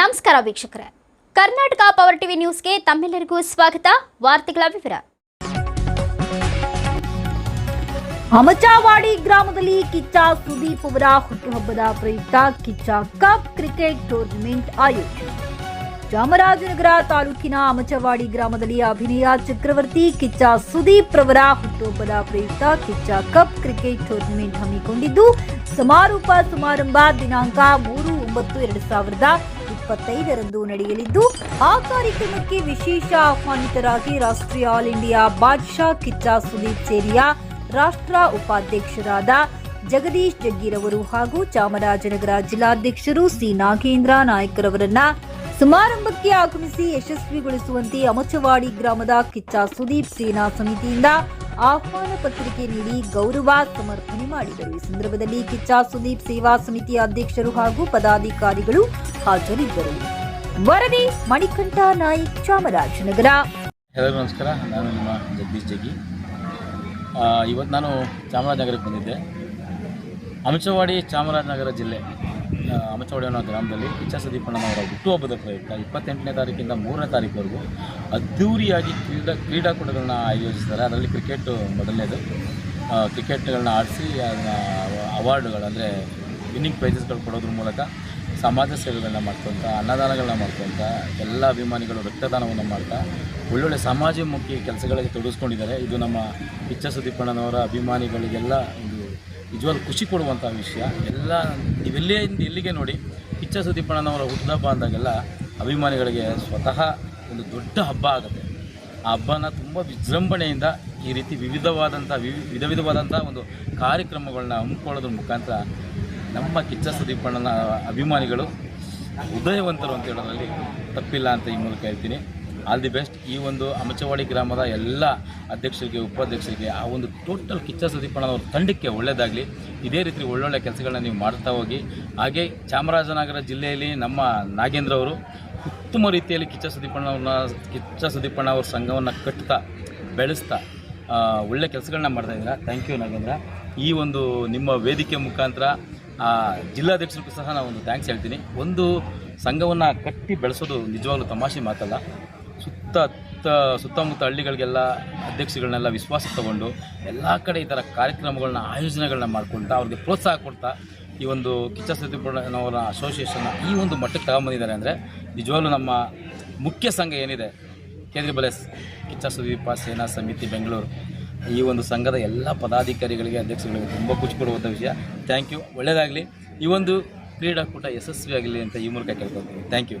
ನಮಸ್ಕಾರ ವೀಕ್ಷಕರೇ. Karnataka power TV ನ್ಯೂಸ್ಗೆ ತಮ್ಮೆಲ್ಲರಿಗೂ ಸ್ವಾಗತ. ವಾರ್ತೆಗಳ ವಿವರ. ಅಮಚಾವಾಡಿ ಗ್ರಾಮದಲ್ಲಿ ಕಿಚ್ಚ ಸುದೀಪ್ ಅವರ ಹುಟ್ಟುಹಬ್ಬದ ಪ್ರಯುಕ್ತ ಕಿಚ್ಚ ಕಪ್ ಕ್ರಿಕೆಟ್ ಟೂರ್ನಮೆಂಟ್ ಆಯೋಜನೆ. ಚಾಮರಾಜನಗರ ತಾಲೂಕಿನ ಅಮಚವಾಡಿ ಗ್ರಾಮದಲ್ಲಿ ಅಭಿನಯ ಚಕ್ರವರ್ತಿ ಕಿಚ್ಚ ಸುದೀಪ್ ರವರ ಹುಟ್ಟುಹಬ್ಬದ ಪ್ರಯುಕ್ತ ಕಿಚ್ಚ ಕಪ್ ಕ್ರಿಕೆಟ್ ಟೂರ್ನಮೆಂಟ್ ಹಮ್ಮಿಕೊಂಡಿದ್ದು, ಸಮಾರೋಪ ಸಮಾರಂಭ ದಿನಾಂಕ ಮೂರು ಒಂಬತ್ತು, ಎರಡು ಸಾವಿರದ ಇಪ್ಪತ್ತೈದರಂದು ನಡೆಯಲಿದ್ದು, ಆ ಕಾರ್ಯಕ್ರಮಕ್ಕೆ ವಿಶೇಷ ಆಹ್ವಾನಿತರಾಗಿ ರಾಷ್ಟ್ರೀಯ ಆಲ್ ಇಂಡಿಯಾ ಬಾದ್ಶಾ ಕಿಚ್ಚಾ ಸುದೀಪ್ ಸೇರಿಯ ರಾಷ್ಟ್ರ ಉಪಾಧ್ಯಕ್ಷರಾದ ಜಗದೀಶ್ ಜಗ್ಗೀರವರು ಹಾಗೂ ಚಾಮರಾಜನಗರ ಜಿಲ್ಲಾಧ್ಯಕ್ಷರು ಸಿ. ನಾಗೇಂದ್ರ ನಾಯ್ಕರವರನ್ನ ಸಮಾರಂಭಕ್ಕೆ ಆಗಮಿಸಿ ಯಶಸ್ವಿಗೊಳಿಸುವಂತೆ ಅಮಚವಾಡಿ ಗ್ರಾಮದ ಕಿಚ್ಚ ಸುದೀಪ್ ಸೇನಾ ಸಮಿತಿಯಿಂದ ಆಹ್ವಾನ ಪತ್ರಿಕೆ ನೀಡಿ ಗೌರವ ಸಮರ್ಪಣೆ ಮಾಡಿದರು. ಈ ಸಂದರ್ಭದಲ್ಲಿ ಕಿಚ್ಚ ಸುದೀಪ್ ಸೇವಾ ಸಮಿತಿ ಅಧ್ಯಕ್ಷರು ಹಾಗೂ ಪದಾಧಿಕಾರಿಗಳು ಹಾಜರಿದ್ದರು. ವರದಿ, ಮಣಿಕಂಠ ನಾಯಕ್, ಚಾಮರಾಜನಗರ. ಎಲ್ಲರಿಗೂ ನಮಸ್ಕಾರ. ನಾನು ನಿಮ್ಮ ಜಗದೀಶ್ ಜಗ್ಗಿ. ಇವತ್ತು ನಾನು ಚಾಮರಾಜನಗರಕ್ಕೆ ಬಂದಿದ್ದೆ. ಅಮಚವಾಡಿ ಚಾಮರಾಜನಗರ ಜಿಲ್ಲೆ. ಆ, ಅಮಚವಾಡಿ ಅನ್ನೋ ಗ್ರಾಮದಲ್ಲಿ ಕಿಚ್ಚ ಸುದೀಪಣ್ಣನವರ ಹುಟ್ಟುಹಬ್ಬದ ಪ್ರಯುಕ್ತ ಇಪ್ಪತ್ತೆಂಟನೇ ತಾರೀಕಿಂದ ಮೂರನೇ ತಾರೀಕುವರೆಗೂ ಅದ್ಧೂರಿಯಾಗಿ ಕ್ರೀಡಾ ಕ್ರೀಡಾಕೂಟಗಳನ್ನ ಆಯೋಜಿಸ್ತಾರೆ. ಅದರಲ್ಲಿ ಕ್ರಿಕೆಟ್ ಮೊದಲನೇದು ಕ್ರಿಕೆಟ್ಗಳನ್ನ ಆಡಿಸಿ ಅದನ್ನ ಅವಾರ್ಡುಗಳು ಅಂದರೆ ವಿನ್ನಿಂಗ್ ಪ್ರೈಸಸ್ಗಳು ಕೊಡೋದ್ರ ಮೂಲಕ ಸಮಾಜ ಸೇವೆಗಳನ್ನ ಮಾಡ್ಕೊತ ಅನ್ನದಾನಗಳನ್ನ ಮಾಡ್ಕೊತ ಎಲ್ಲ ಅಭಿಮಾನಿಗಳು ರಕ್ತದಾನವನ್ನು ಮಾಡ್ತಾ ಒಳ್ಳೊಳ್ಳೆ ಸಮಾಜಮುಖಿ ಕೆಲಸಗಳಿಗೆ ತೊಡಗಿಸ್ಕೊಂಡಿದ್ದಾರೆ. ಇದು ನಮ್ಮ ಕಿಚ್ಚ ಸುದೀಪಣ್ಣನವರ ಅಭಿಮಾನಿಗಳಿಗೆಲ್ಲ ಒಂದು ನಿಜವಾದ ಖುಷಿ ಕೊಡುವಂಥ ವಿಷಯ. ಎಲ್ಲ ನೀವೆಲ್ಲೇ ಇಂದ ಎಲ್ಲಿಗೆ ನೋಡಿ ಕಿಚ್ಚ ಸುದೀಪಣ್ಣನವರ ಹುಟ್ಟುಹಬ್ಬ ಅಂದಾಗೆಲ್ಲ ಅಭಿಮಾನಿಗಳಿಗೆ ಸ್ವತಃ ಒಂದು ದೊಡ್ಡ ಹಬ್ಬ ಆಗುತ್ತೆ. ಆ ಹಬ್ಬನ ತುಂಬ ವಿಜೃಂಭಣೆಯಿಂದ ಈ ರೀತಿ ವಿವಿಧವಾದಂಥ ವಿವಿ ವಿಧ ವಿಧವಾದಂಥ ಒಂದು ಕಾರ್ಯಕ್ರಮಗಳನ್ನ ಹಮ್ಮಿಕೊಳ್ಳೋದ್ರ ಮುಖಾಂತರ ನಮ್ಮ ಕಿಚ್ಚ ಸುದೀಪಣ್ಣನ ಅಭಿಮಾನಿಗಳು ಹೃದಯವಂತರು ಅಂತ ಹೇಳೋದ್ರಲ್ಲಿ ತಪ್ಪಿಲ್ಲ ಅಂತ ಈ ಮೂಲಕ ಹೇಳ್ತೀನಿ. ಆಲ್ ದಿ ಬೆಸ್ಟ್ ಈ ಒಂದು ಅಮಚವಾಡಿ ಗ್ರಾಮದ ಎಲ್ಲ ಅಧ್ಯಕ್ಷರಿಗೆ, ಉಪಾಧ್ಯಕ್ಷರಿಗೆ, ಆ ಒಂದು ಟೋಟಲ್ ಕಿಚ್ಚ ಸುದೀಪಣ್ಣನವ್ರ ತಂಡಕ್ಕೆ ಒಳ್ಳೆಯದಾಗಲಿ ಇದೇ ರೀತಿ ಒಳ್ಳೊಳ್ಳೆ ಕೆಲಸಗಳನ್ನ ನೀವು ಮಾಡ್ತಾ ಹೋಗಿ. ಹಾಗೆ ಚಾಮರಾಜನಗರ ಜಿಲ್ಲೆಯಲ್ಲಿ ನಮ್ಮ ನಾಗೇಂದ್ರ ಅವರು ಉತ್ತಮ ರೀತಿಯಲ್ಲಿ ಕಿಚ್ಚ ಸುದೀಪಣ್ಣವ್ರನ್ನ, ಕಿಚ್ಚ ಸುದೀಪಣ್ಣ ಅವ್ರ ಸಂಘವನ್ನು ಕಟ್ತಾ, ಬೆಳೆಸ್ತಾ ಒಳ್ಳೆ ಕೆಲಸಗಳನ್ನ ಮಾಡ್ತಾ ಇದ್ದೀರಾ? Thank you Nagendra. ಈ ಒಂದು ನಿಮ್ಮ ವೇದಿಕೆ ಮುಖಾಂತರ ಜಿಲ್ಲಾಧ್ಯಕ್ಷರಿಗೂ ಸಹ ನಾನು ಒಂದು ಥ್ಯಾಂಕ್ಸ್ ಹೇಳ್ತೀನಿ. ಒಂದು ಸಂಘವನ್ನು ಕಟ್ಟಿ ಬೆಳೆಸೋದು ನಿಜವಾಗ್ಲೂ ತಮಾಷೆ ಮಾತಲ್ಲ. ಸುತ್ತ ಸುತ್ತಮುತ್ತ ಹಳ್ಳಿಗಳಿಗೆಲ್ಲ ಅಧ್ಯಕ್ಷಗಳನ್ನೆಲ್ಲ ವಿಶ್ವಾಸ ತಗೊಂಡು ಎಲ್ಲ ಕಡೆ ಈ ಥರ ಕಾರ್ಯಕ್ರಮಗಳನ್ನ, ಆಯೋಜನೆಗಳನ್ನ ಮಾಡ್ಕೊಳ್ತಾ ಅವ್ರಿಗೆ ಪ್ರೋತ್ಸಾಹ ಕೊಡ್ತಾ ಈ ಒಂದು ಕಿಚ್ಚ ಸುದೀಪಣ್ಣನವರ ಅಸೋಸಿಯೇಷನ್ನ ಈ ಒಂದು ಮಟ್ಟಕ್ಕೆ ತಗೊಂಬಂದಿದ್ದಾರೆ ಅಂದರೆ ನಿಜವಾಗ್ಲೂ ನಮ್ಮ ಮುಖ್ಯ ಸಂಘ ಏನಿದೆ ಕೇಂದ್ರ ಬಲೆ ಕಿಚ್ಚ ಸುದೀಪ ಸೇನಾ ಸಮಿತಿ ಬೆಂಗಳೂರು. ಈ ಒಂದು ಸಂಘದ ಎಲ್ಲ ಪದಾಧಿಕಾರಿಗಳಿಗೆ ಅಧ್ಯಕ್ಷಗಳಿಗೆ ತುಂಬ ಖುಷಿ ಕೊಡುವಂಥ ವಿಷಯ. ಥ್ಯಾಂಕ್ ಯು ಒಳ್ಳೆಯದಾಗಲಿ ಈ ಒಂದು ಕ್ರೀಡಾಕೂಟ ಯಶಸ್ವಿಯಾಗಲಿ ಅಂತ ಈ ಮೂಲಕ ಕೇಳ್ಕೊಳ್ತೀನಿ. Thank you